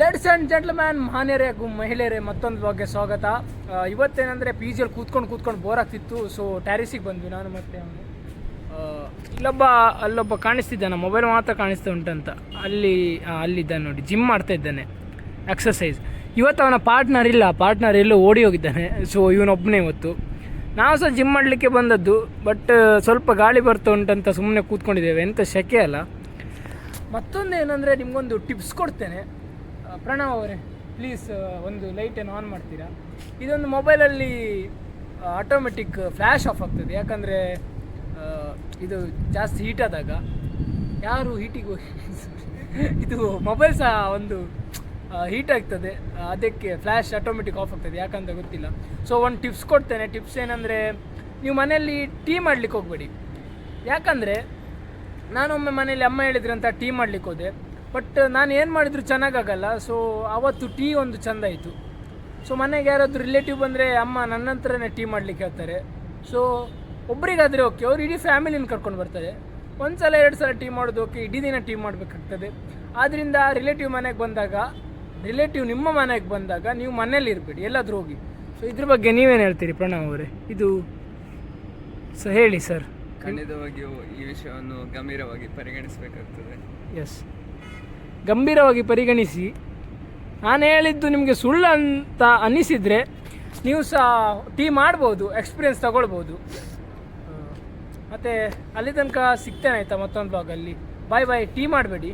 Ladies and gentleman ಮಹಾನ್ಯರೇ ಗು ಮಹಿಳೆಯರೇ, ಮತ್ತೊಂದು ಬಗ್ಗೆ ಸ್ವಾಗತ. ಇವತ್ತೇನೆಂದರೆ ಪಿ ಜಿಯಲ್ಲಿ ಕೂತ್ಕೊಂಡು ಕೂತ್ಕೊಂಡು ಬೋರ್ ಆಗ್ತಿತ್ತು ಸೊ ಟ್ಯಾರಿಸಿಗೆ ಬಂದ್ವಿ ನಾನು ಮತ್ತೆ ಅವನು. ಇಲ್ಲೊಬ್ಬ, ಅಲ್ಲೊಬ್ಬ ಕಾಣಿಸ್ತಿದ್ದಾನೆ ಮೊಬೈಲ್ ಮಾತ್ರ ಕಾಣಿಸ್ತಾ ಉಂಟಂತ. ಅಲ್ಲಿ ಅಲ್ಲಿದ್ದಾನೆ ನೋಡಿ ಜಿಮ್ ಮಾಡ್ತಾ ಇದ್ದಾನೆ. ಎಕ್ಸಸೈಸ್ ಇವತ್ತು ಅವನ ಪಾರ್ಟ್ನರ್ ಇಲ್ಲ ಪಾರ್ಟ್ನರ್ ಎಲ್ಲೋ ಓಡಿ ಹೋಗಿದ್ದಾನೆ ಸೊ ಇವನೊಬ್ಬನೇ ಇವತ್ತು. ನಾವು ಸಹ ಜಿಮ್ ಮಾಡಲಿಕ್ಕೆ ಬಂದದ್ದು ಬಟ್ ಸ್ವಲ್ಪ ಗಾಳಿ ಬರ್ತಾ ಉಂಟಂತ ಸುಮ್ಮನೆ ಕೂತ್ಕೊಂಡಿದ್ದೇವೆ ಎಂಥ ಶೆಕೆ ಅಲ್ಲ. ಮತ್ತೊಂದು ಏನಂದರೆ ನಿಮಗೊಂದು ಟಿಪ್ಸ್ ಕೊಡ್ತೇನೆ. ಪ್ರಣವ್ ಅವರೇ ಪ್ಲೀಸ್ ಒಂದು ಲೈಟನ್ನು ಆನ್ ಮಾಡ್ತೀರಾ? ಇದೊಂದು ಮೊಬೈಲಲ್ಲಿ ಆಟೋಮೆಟಿಕ್ ಫ್ಲ್ಯಾಶ್ ಆಫ್ ಆಗ್ತದೆ. ಯಾಕಂದರೆ ಇದು ಜಾಸ್ತಿ ಹೀಟ್ ಆದಾಗ ಯಾರು ಹೀಟಿಗೆ ಇದು ಮೊಬೈಲ್ ಸಹ ಒಂದು ಹೀಟ್ ಆಗ್ತದೆ. ಅದಕ್ಕೆ ಫ್ಲ್ಯಾಶ್ ಆಟೋಮೆಟಿಕ್ ಆಫ್ ಆಗ್ತದೆ. ಯಾಕಂತ ಗೊತ್ತಿಲ್ಲ. ಸೊ ಒಂದು ಟಿಪ್ಸ್ ಕೊಡ್ತೇನೆ. ಟಿಪ್ಸ್ ಏನಂದರೆ, ನೀವು ಮನೆಯಲ್ಲಿ ಟೀ ಮಾಡ್ಲಿಕ್ಕೆ ಹೋಗಬೇಡಿ. ಯಾಕಂದರೆ, ನಾನೊಮ್ಮೆ ಮನೆಯಲ್ಲಿ ಅಮ್ಮ ಹೇಳಿದ್ರಂತ ಟೀ ಮಾಡ್ಲಿಕ್ಕೆ ಹೋದೆ. ಬಟ್ ನಾನು ಏನು ಮಾಡಿದ್ರು ಚೆನ್ನಾಗಾಗಲ್ಲ. ಸೊ ಅವತ್ತು ಟೀ ಒಂದು ಚೆಂದ ಆಯಿತು. ಸೊ ಮನೆಗೆ ಯಾರಾದರೂ ರಿಲೇಟಿವ್ ಬಂದರೆ ಅಮ್ಮ ನನ್ನ ಹತ್ರನೇ ಟೀ ಮಾಡ್ಲಿಕ್ಕೆ ಹೇಳ್ತಾರೆ. ಸೊ ಒಬ್ರಿಗಾದರೆ ಓಕೆ ಅವ್ರು ಇಡೀ ಫ್ಯಾಮಿಲಿನ ಕರ್ಕೊಂಡು ಬರ್ತಾರೆ. ಒಂದು ಸಲ ಎರಡು ಸಲ ಟೀ ಮಾಡೋದು ಓಕೆ ಇಡೀ ದಿನ ಟೀ ಮಾಡಬೇಕಾಗ್ತದೆ. ಆದ್ದರಿಂದ ರಿಲೇಟಿವ್ ಮನೆಗೆ ಬಂದಾಗ ರಿಲೇಟಿವ್ ನಿಮ್ಮ ಮನೆಗೆ ಬಂದಾಗ ನೀವು ಮನೇಲಿ ಇರಬೇಡಿ ಎಲ್ಲಾದರೂ ಹೋಗಿ. ಸೊ ಇದ್ರ ಬಗ್ಗೆ ನೀವೇನು ಹೇಳ್ತೀರಿ ಪ್ರಣವ್ ಅವರೇ? ಇದು ಸೊ ಹೇಳಿ ಸರ್ ಖಂಡಿತವಾಗಿಯೂ ಈ ವಿಷಯವನ್ನು ಗಂಭೀರವಾಗಿ ಪರಿಗಣಿಸಬೇಕಾಗ್ತದೆ. ಎಸ್ ಗಂಭೀರವಾಗಿ ಪರಿಗಣಿಸಿ. ನಾನು ಹೇಳಿದ್ದು ನಿಮಗೆ ಸುಳ್ಳು ಅಂತ ಅನ್ನಿಸಿದರೆ ನೀವು ಸಹ ಟೀ ಮಾಡ್ಬೋದು, ಎಕ್ಸ್ಪೀರಿಯನ್ಸ್ ತಗೊಳ್ಬೋದು. ಮತ್ತು ಅಲ್ಲಿ ತನಕ ಸಿಗ್ತೇನೆ ಆಯಿತಾ ಮತ್ತೊಂದು ಬ್ಲಾಗಲ್ಲಿ ಬಾಯ್ ಬಾಯ್ ಟೀ ಮಾಡಬೇಡಿ.